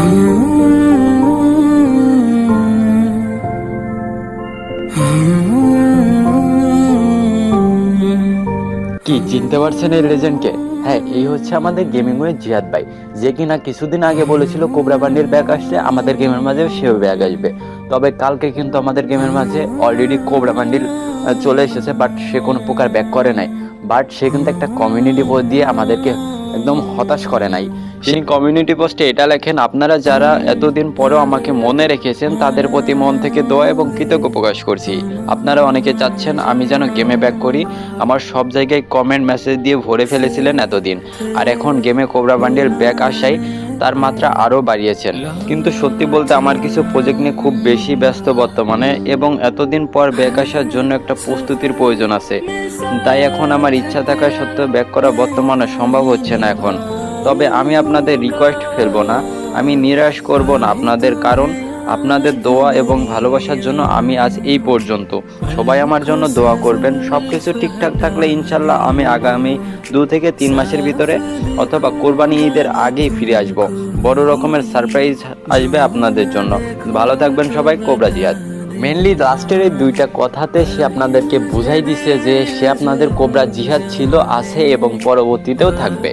কি, চিনতে পারছেন এই লেজেন্ডকে? হ্যাঁ এই হচ্ছে আমাদের গেমিং এর জিয়াদ ভাই। যে কিনা কিছুদিন আগে বলেছিল, কোবরা বান্ডির ব্যাগ আসলে আমাদের গেমের মাঝে সেও ব্যাগ আসবে। তবে কালকে কিন্তু আমাদের গেমের মাঝে অলরেডি কোবরা বান্ডিল চলে এসেছে বাট সে কোনো প্রকার ব্যাগ করে নাই। বাট সে কিন্তু একটা কমিউনিটি দিয়ে আমাদেরকে একদম হতাশ করে নাই। তিনি কমিউনিটি পোস্টে এটা লেখেন আপনারা যারা এতদিন পরেও আমাকে মনে রেখেছেন তাদের প্রতি মন থেকে দোয়া এবং কৃতজ্ঞ প্রকাশ করছি। আপনারা অনেকে চাচ্ছেন আমি যেন গেমে ব্যাক করি। আমার সব জায়গায় কমেন্ট মেসেজ দিয়ে ভরে ফেলেছিলেন এতদিন। আর এখন গেমে কোবরা বান্ডের ব্যাক আসায় তার মাত্রা আরও বাড়িয়েছেন। কিন্তু সত্যি বলতে আমার কিছু প্রজেক্ট নিয়ে খুব বেশি ব্যস্ত বর্তমানে এবং এতদিন পর ব্যাক আসার জন্য একটা প্রস্তুতির প্রয়োজন আছে। তাই এখন আমার ইচ্ছা থাকা সত্ত্বেও ব্যাক করা বর্তমানে সম্ভব হচ্ছে না এখন। তবে আমি আপনাদের রিকোয়েস্ট ফেলব না। আমি নিরাশ করব না আপনাদের কারণ। আপনাদের দোয়া এবং ভালোবাসার জন্য আমি আজ এই পর্যন্ত। সবাই আমার জন্য দোয়া করবেন। সব কিছু ঠিকঠাক থাকলে ইনশাল্লাহ আমি আগামী দু থেকে তিন মাসের ভিতরে অথবা কোরবানি ঈদের আগেই ফিরে আসব। বড় রকমের সারপ্রাইজ আসবে আপনাদের জন্য। ভালো থাকবেন সবাই, কোবরা জিয়াদ। মেনলি লাস্টের এই দুইটা কথাতে সে আপনাদেরকে বুঝাই দিছে যে সে আপনাদের কোবরা জিহাদ ছিল, আছে এবং পরবর্তীতেও থাকবে।